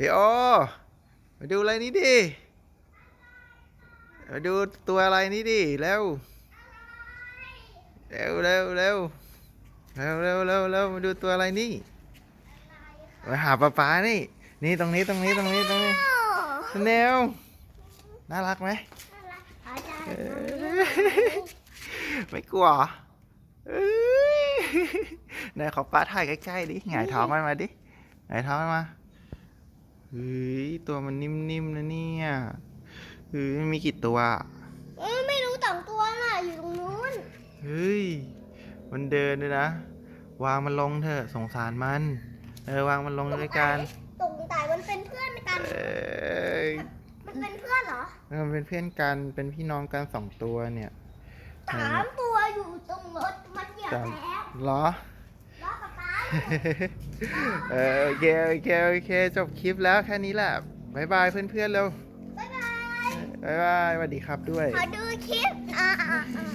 เดี๋ยวมาดูอะไรนี่ดิมาดูตัวอะไรนี่ดิเร็วเร็วเร็วเร็วเร็วเร็วเร็วเร็วมาดูตัวอะไรนี่มาหาป๊าป๊านี่ นี่ตรงนี้ตรงนี้ตรงนี้ตรงนี้เนวน่ารักไหมไม่กลัวเหรอเอ้ยไหนขอป้าถ่ายใกล้ๆดิหงายท้องมันมาดิหงายท้องมันมา เฮ้ยตัวมันนิ่มๆนะเนี่ยเฮ้ยมันมีกี่ตัวเอ้ยไม่รู้สองตัวน่ะอยู่ตรงนู้นเฮ้ยมันเดินด้วยนะ วางมันลงเถอะสงสารมัน เออวางมันลงด้วยกันตรงตายมันเป็นเพื่อนกันเอ้ยมันเป็นเพื่อนเหรอมันเป็นเพื่อนกันเป็นพี่น้องกันสองตัวเนี่ยสามตัวอยู่ตรงรถมันเหยียบจแล้วำเหรอล้อกับป้า เออโอเคโอเคโอเคจบคลิปแล้วแค่นี้แหละบายบายเพื่อนๆเร็วบ๊ายบายบายบายสวัสดีครับด้วย ขอดูคลิปอ่าอ่าอ่า